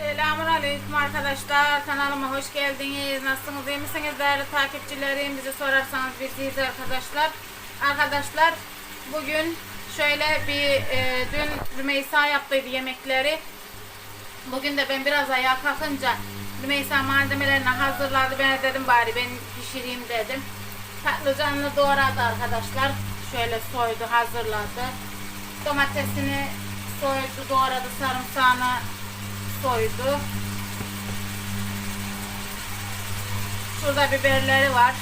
Selamun Aleyküm arkadaşlar. Kanalıma hoş geldiniz. Nasılsınız? iyi misiniz değerli takipçilerim? Bizi sorarsanız biz iyiyiz arkadaşlar. Arkadaşlar bugün şöyle bir e, dün Rümeysa yaptıydı yemekleri. Bugün de ben biraz ayağa kalkınca Rümeysa malzemelerini hazırladı. Ben de dedim bari ben pişireyim dedim. Patlıcanını doğradı arkadaşlar. Şöyle soydu hazırladı. Domatesini soydu doğradı sarımsağını soydu. Şurada biberleri var.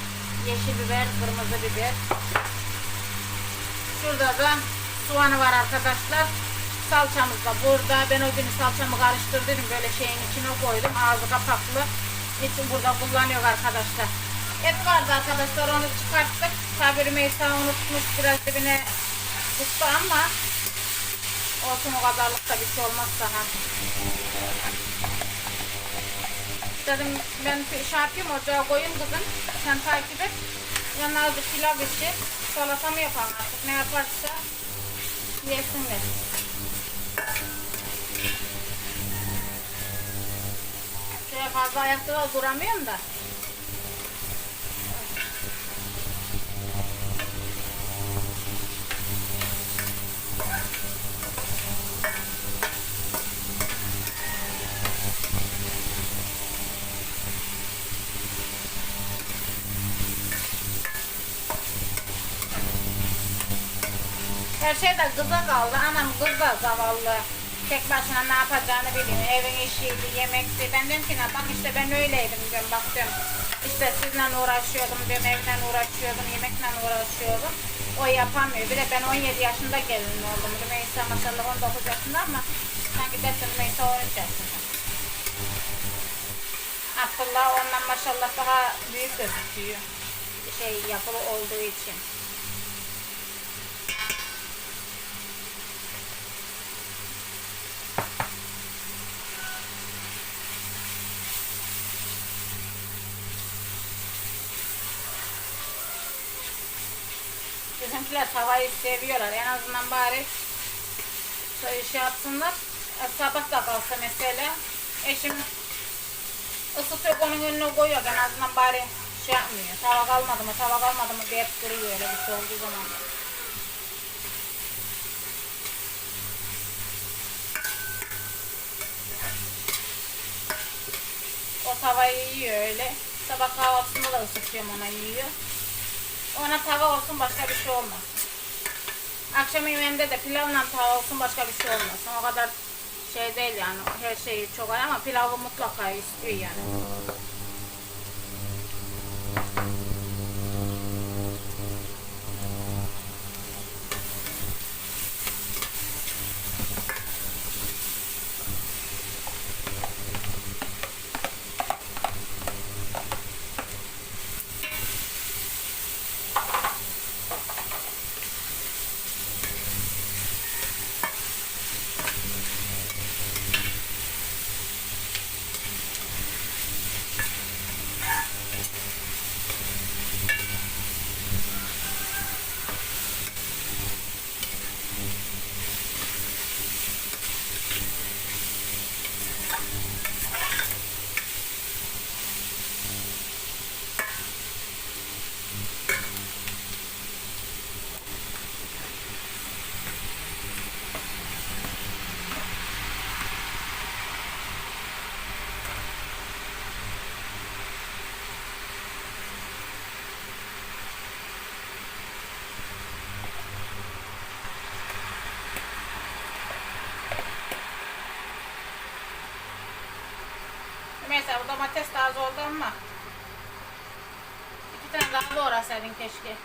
Yeşil biber, kırmızı biber. Şurada da soğanı var arkadaşlar. Salçamız da burada. Ben o gün salçamı karıştırdım. Böyle şeyin içine koydum. Ağzı kapaklı. İçin burada kullanıyor arkadaşlar. Et vardı arkadaşlar. Onu çıkarttık. Tabi Rümeysa unutmuş. Biraz dibine tuttu ama olsun o kadarlık da bir şey olmaz daha. Dedim ben şey yapayım ocağa koyayım kızım. Sen takip et. Yanına azıcık pilav içi. Salata mı yapalım artık ne yaparsa yesinler. Şöyle fazla ayakta da duramıyorum da. Her şey de kıza kaldı. Anam kız da zavallı. Tek başına ne yapacağını bilmiyor. Evin işiydi, yemekti. Ben diyorum ki bak işte ben öyleydim diyorum. Bak diyorum. İşte uğraşıyordum diyorum. Evle uğraşıyordum, yemekle uğraşıyordum. O yapamıyor. Bir de ben 17 yaşında gelin oldum. Rümeysa maşallah 19 yaşında ama sanki dersin Rümeysa 13 yaşında. Abdullah ondan maşallah daha büyük gözüküyor. Şey yapılı olduğu için. Bizimkiler tavayı seviyorlar. En azından bari şöyle şey yapsınlar. E, Sabah da kalsa mesela eşim ısıtıyor onun önüne koyuyor. En azından bari şey yapmıyor. Tava kalmadı mı, tava kalmadı mı diye duruyor öyle bir şey olduğu zaman. O tavayı yiyor öyle. Sabah kahvaltısında da ısıtıyorum ona yiyor. Ona tava olsun başka bir şey olmaz. Akşam yemeğinde de pilavla tava olsun başka bir şey olmaz. O kadar şey değil yani her şeyi çok ama pilavı mutlaka istiyor yani. Mesela bu domates de az oldu ama iki doğrasaydın keşke.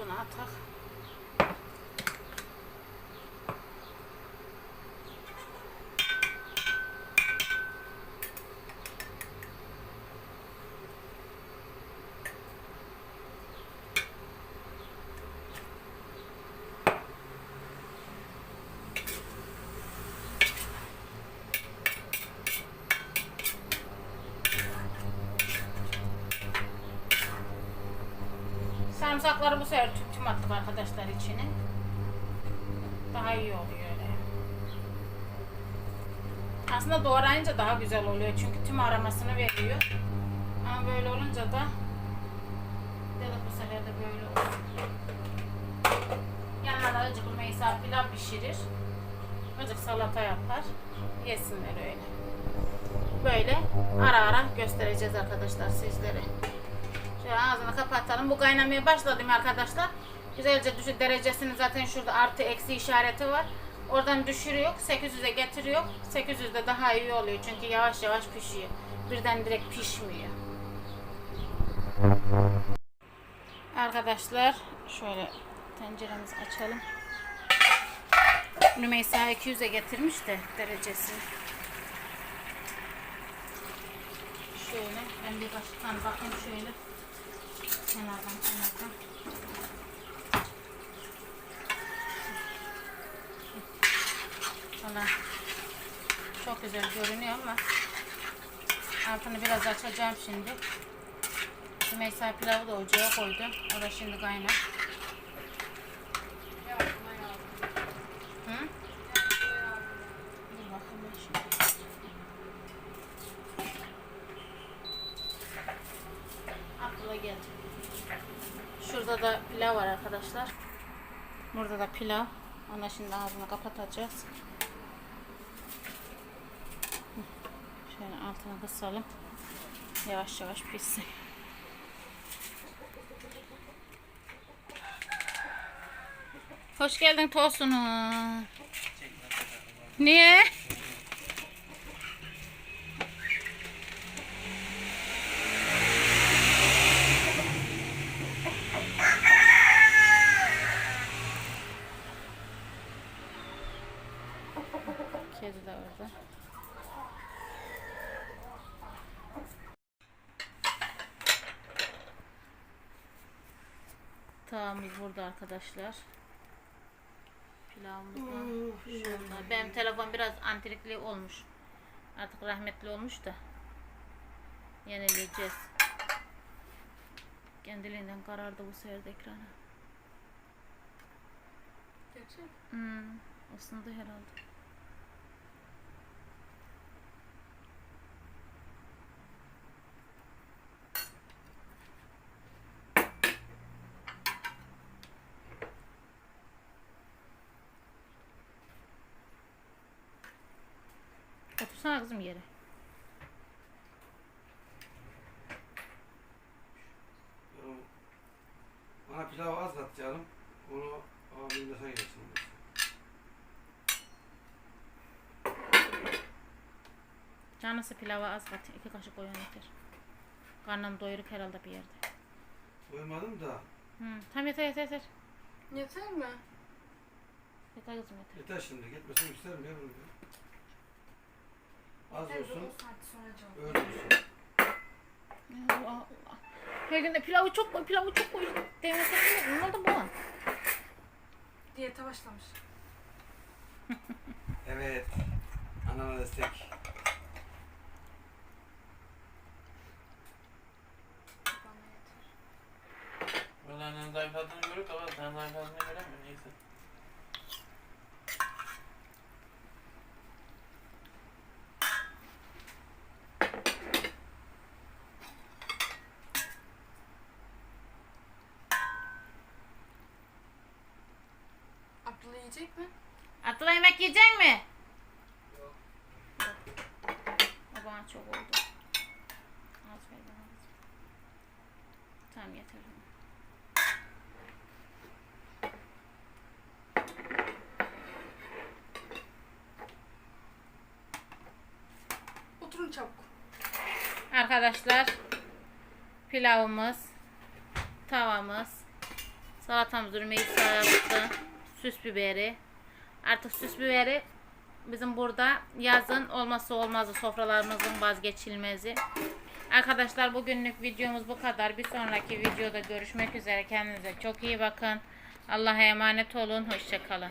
Sonntag. Tuzunu atak. Sarımsakları bu sefer tüm, tüm attık arkadaşlar içine. Daha iyi oluyor öyle. Aslında doğrayınca daha güzel oluyor çünkü tüm aromasını veriyor. Ama böyle olunca da ya da bu sefer de böyle olur. Yanına da acık Rümeysa pilav pişirir. Acık salata yapar. Yesinler öyle. Böyle ara ara göstereceğiz arkadaşlar sizlere. Şöyle ağzını kapatalım. Bu kaynamaya başladım arkadaşlar. Güzelce düşür derecesini zaten şurada artı eksi işareti var. Oradan düşürüyor. 800'e getiriyor. 800'de daha iyi oluyor. Çünkü yavaş yavaş pişiyor. Birden direkt pişmiyor. Arkadaşlar şöyle tenceremizi açalım. Rümeysa 200'e getirmiş de derecesini. Şöyle ben bir kaşıktan bakayım şöyle. Kenardan kenardan. Valla çok güzel görünüyor ama altını biraz açacağım şimdi. Rümeysa pilavı da ocağa koydu. O da şimdi kaynar. Hı? Dur bakayım ben şimdi. Aklıma geldi. Şurada da pilav var arkadaşlar. Burada da pilav. Ona şimdi ağzını kapatacağız. Şöyle altını kısalım. Yavaş yavaş pişsin. Hoş geldin Tosun'um. Niye? Tağımız burada arkadaşlar. Pilavımız da şurada. Benim telefon biraz antrikli olmuş. Artık rahmetli olmuş da. Yenileyeceğiz. Kendiliğinden karardı bu sefer de ekranı. Hmm, ısındı herhalde. Otursana kızım yere. Bana pilav az kat canım. Onu abimle sen yersin. Canısı pilava az kat. iki kaşık koyun yeter. Karnım doyuruk herhalde bir yerde. Koymadım da Hı, tam yeter yeter yeter. Yeter mi? Yeter kızım yeter. yeter şimdi. Gitmesin isterim ya bunu. Az olsun. 9 saat sonra cevap. Öyle olsun. Allah Allah. Her gün de pilavı çok koy, pilavı çok koy. Demesi ne oldu bu? Diyete başlamış. Evet. Anana destek. Bana yeter. Ben annenin zayıfladığını görüp ama sen zayıfladığını göremiyorum neyse. Abdullah yiyecek mi? Abdullah yemek yiyecek mi? Yok. O bana çok oldu. Az ver bana. Tamam yeter. Oturun çabuk. Arkadaşlar pilavımız, tavamız, salatamız Rümeysa yaptı, süs biberi. Artık süs biberi bizim burada yazın olmazsa olmazı sofralarımızın vazgeçilmezi. Arkadaşlar bugünlük videomuz bu kadar. Bir sonraki videoda görüşmek üzere. Kendinize çok iyi bakın. Allah'a emanet olun. Hoşçakalın.